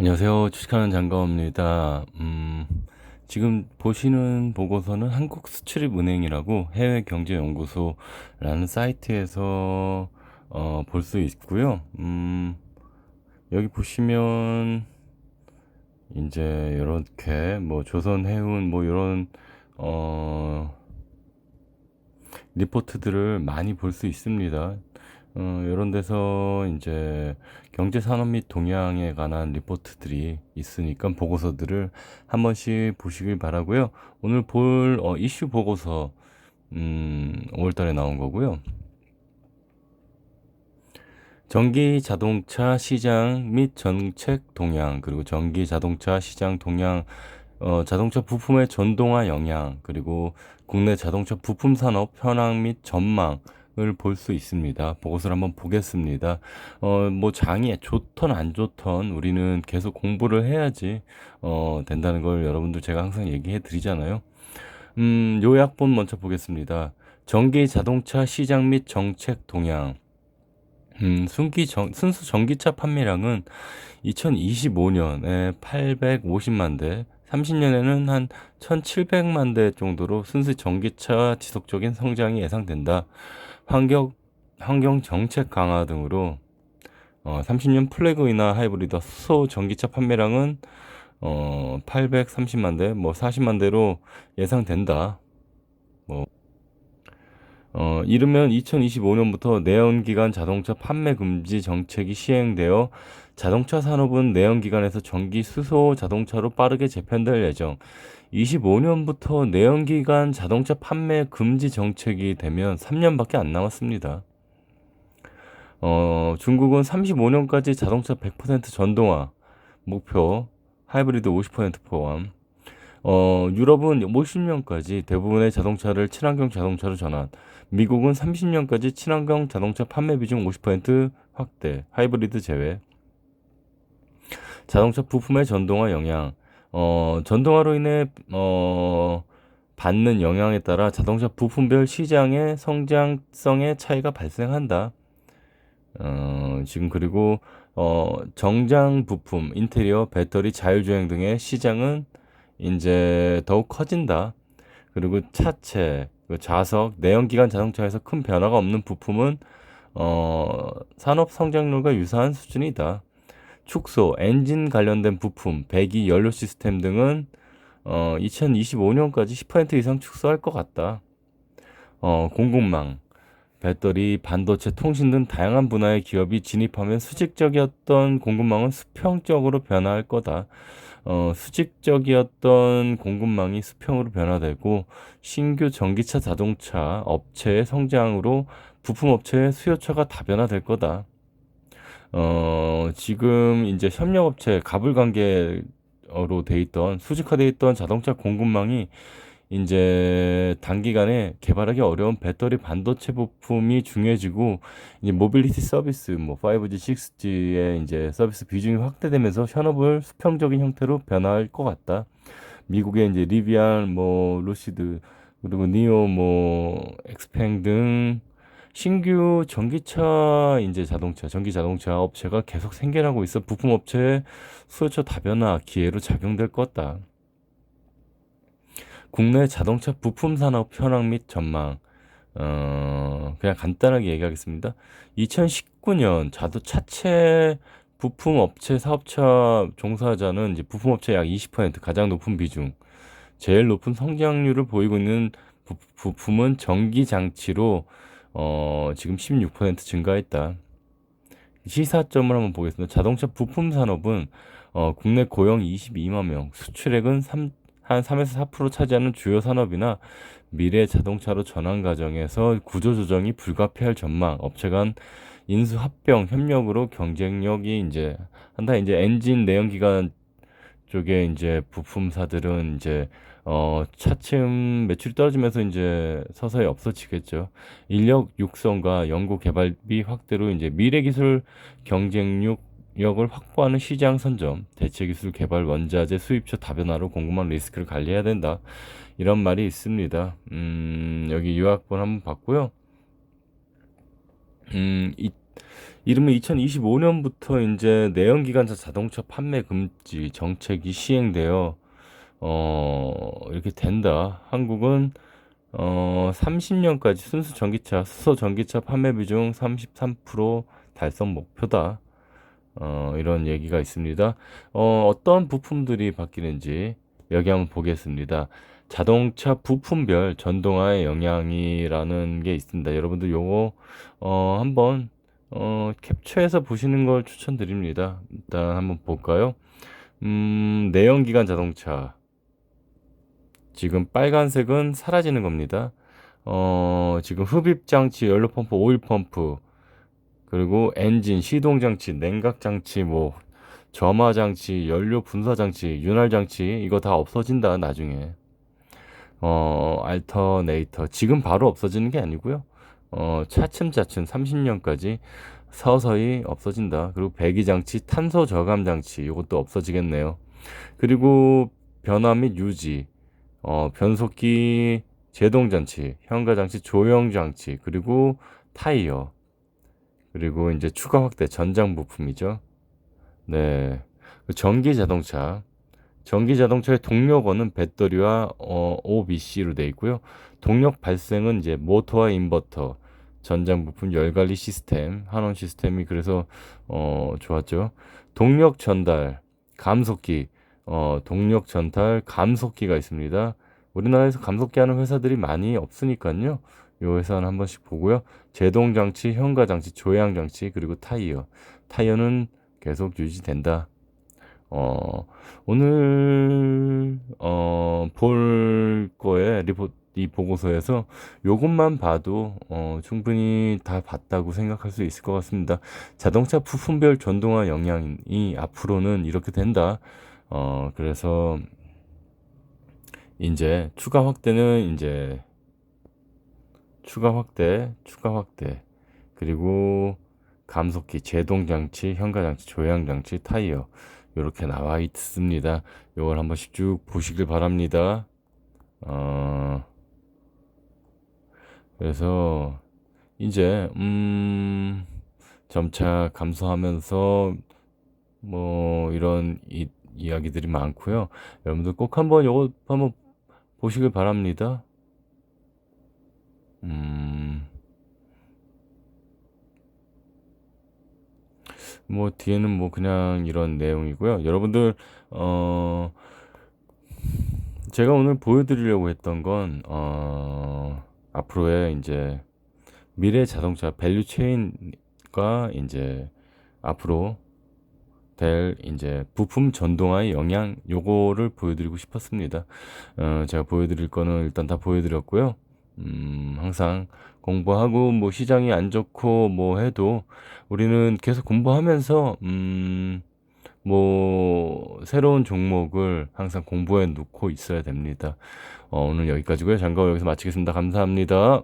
안녕하세요. 주식하는 장가입니다. 음, 지금 보시는 보고서는 한국수출입은행이라고 해외경제연구소라는 사이트에서 어, 볼 수 있고요. 음, 여기 보시면 이제 이렇게 뭐 조선해운 뭐 이런 어, 리포트들을 많이 볼 수 있습니다. 어, 이런 데서 이제 경제 산업 및 동향에 관한 리포트들이 있으니까 보고서들을 한 번씩 보시길 바라고요. 오늘 볼 어, 이슈 보고서 음, 5월 달에 나온 거고요. 전기 자동차 시장 및 정책 동향 그리고 전기 자동차 시장 동향 어, 자동차 부품의 전동화 영향 그리고 국내 자동차 부품 산업 현황 및 전망 볼 수 있습니다. 보고서를 한번 보겠습니다. 어, 뭐 장이 좋던 안 좋던 우리는 계속 공부를 해야지 어, 된다는 걸 여러분들 제가 항상 얘기해 드리잖아요. 음, 요약본 먼저 보겠습니다. 전기 자동차 시장 및 정책 동향. 음, 순기 정, 순수 전기차 판매량은 2025년에 850만 대, 30년에는 한 1700만 대 정도로 순수 전기차 지속적인 성장이 예상된다. 환경, 환경 정책 강화 등으로 어, 30년 플래그이나 하이브리드 수소 전기차 판매량은 어, 830만 대, 뭐 40만 대로 예상된다. 뭐 어, 이르면 2025년부터 내연기관 자동차 판매 금지 정책이 시행되어 자동차 산업은 내연기관에서 전기 수소 자동차로 빠르게 재편될 예정. 25년부터 내연기관 자동차 판매 금지 정책이 되면 3년밖에 안 남았습니다. 어, 중국은 35년까지 자동차 100% 전동화 목표, 하이브리드 50% 포함. 어, 유럽은 50년까지 대부분의 자동차를 친환경 자동차로 전환. 미국은 30년까지 친환경 자동차 판매 비중 50% 확대, 하이브리드 제외. 자동차 부품의 전동화 영향. 어, 전동화로 인해 어, 받는 영향에 따라 자동차 부품별 시장의 성장성의 차이가 발생한다. 어, 지금 그리고 어, 정장 부품, 인테리어, 배터리, 자율주행 등의 시장은 이제 더욱 커진다. 그리고 차체, 그 좌석, 내연기관 자동차에서 큰 변화가 없는 부품은 어, 산업 성장률과 유사한 수준이다. 축소, 엔진 관련된 부품, 배기, 연료 시스템 등은 어, 2025년까지 10% 이상 축소할 것 같다. 어, 공급망, 배터리, 반도체, 통신 등 다양한 분야의 기업이 진입하면 수직적이었던 공급망은 수평적으로 변화할 거다. 어, 수직적이었던 공급망이 수평으로 변화되고 신규 전기차 자동차 업체의 성장으로 부품 업체의 수요처가 다변화될 거다. 어, 지금 이제 협력업체 가불 관계로 돼 있던 수직화돼 있던 자동차 공급망이 이제 단기간에 개발하기 어려운 배터리 반도체 부품이 중요해지고 이제 모빌리티 서비스 뭐 5G, 6G의 이제 서비스 비중이 확대되면서 현업을 수평적인 형태로 변화할 것 같다. 미국의 이제 리비안 뭐 루시드 그리고 니오 뭐 엑스팽 등 신규 전기차 이제 자동차, 전기 자동차 업체가 계속 생겨나고 있어 부품 업체의 수요처 다변화 기회로 작용될 것다. 국내 자동차 부품 산업 현황 및 전망. 어, 그냥 간단하게 얘기하겠습니다. 2019년 자도 차체 부품 업체 사업차 종사자는 이제 부품 업체 약 20% 가장 높은 비중. 제일 높은 성장률을 보이고 있는 부, 부품은 전기 장치로 어, 지금 16% 증가했다. 시사점을 한번 보겠습니다. 자동차 부품 산업은 어, 국내 고용 22만 명, 수출액은 3, 한 3에서 4% 차지하는 주요 산업이나 미래 자동차로 전환 과정에서 구조 조정이 불가피할 전망, 업체 간 인수 합병 협력으로 경쟁력이 이제 한다 이제 엔진 내연기관 쪽에 이제 부품사들은 이제 어, 차츰 매출이 떨어지면서 이제 서서히 없어지겠죠. 인력 육성과 연구 개발비 확대로 이제 미래 기술 경쟁력 을 확보하는 시장 선점, 대체 기술 개발 원자재 수입처 다변화로 공급망 리스크를 관리해야 된다. 이런 말이 있습니다. 음, 여기 유학본 한번 봤고요. 음, 이, 이르면 2025년부터 이제 내연기관차 자동차 판매 금지 정책이 시행되어 어 이렇게 된다. 한국은 어 30년까지 순수 전기차, 수소 전기차 판매 비중 33% 달성 목표다. 어 이런 얘기가 있습니다. 어 어떤 부품들이 바뀌는지 여기 한번 보겠습니다. 자동차 부품별 전동화의 영향이라는 게 있습니다. 여러분들 요거 어 한번 어 캡처해서 보시는 걸 추천드립니다. 일단 한번 볼까요? 음, 내연기관 자동차. 지금 빨간색은 사라지는 겁니다. 어, 지금 흡입 장치, 연료 펌프, 오일 펌프, 그리고 엔진, 시동 장치, 냉각 장치, 뭐 점화 장치, 연료 분사 장치, 윤활 장치 이거 다 없어진다 나중에. 어, 알터네이터 지금 바로 없어지는 게 아니고요. 어, 차츰차츰 30년까지 서서히 없어진다. 그리고 배기 장치, 탄소 저감 장치 이것도 없어지겠네요. 그리고 변화 및 유지, 어, 변속기 제동 장치, 현가 장치, 조형 장치, 그리고 타이어, 그리고 이제 추가 확대 전장 부품이죠. 네. 그 전기 자동차. 전기 자동차의 동력원은 배터리와 어, OBC로 되어 있고요. 동력 발생은 이제 모터와 인버터, 전장 부품 열 관리 시스템, 한원 시스템이 그래서 어, 좋았죠. 동력 전달, 감속기, 어, 동력 전달, 감속기가 있습니다. 우리나라에서 감속기 하는 회사들이 많이 없으니까요. 요 회사는 한 번씩 보고요. 제동 장치, 현가 장치, 조향 장치, 그리고 타이어. 타이어는 계속 유지된다. 어, 오늘, 어, 볼 거에 리포, 이 보고서에서 요것만 봐도, 어, 충분히 다 봤다고 생각할 수 있을 것 같습니다. 자동차 부품별 전동화 영향이 앞으로는 이렇게 된다. 어, 그래서, 이제 추가 확대는 이제 추가 확대, 추가 확대, 그리고 감속기, 제동 장치, 현가 장치, 조향 장치, 타이어 이렇게 나와 있습니다. 이걸 한 번씩 쭉 보시길 바랍니다. 어, 그래서 이제 음 점차 감소하면서 뭐 이런 이, 이야기들이 많고요. 여러분들 꼭 한번 요거 한번 보시길 바랍니다. 음, 뭐 뒤에는 뭐 그냥 이런 내용이고요. 여러분들 어 제가 오늘 보여드리려고 했던 건 어, 앞으로의 이제 미래 자동차 밸류 체인과 이제 앞으로 될 이제 부품 전동화의 영향 요거를 보여드리고 싶었습니다. 어, 제가 보여드릴 거는 일단 다 보여드렸고요. 음, 항상 공부하고 뭐 시장이 안 좋고 뭐 해도 우리는 계속 공부하면서 음, 뭐 새로운 종목을 항상 공부해 놓고 있어야 됩니다. 어, 오늘 여기까지고요. 잠깐 여기서 마치겠습니다. 감사합니다.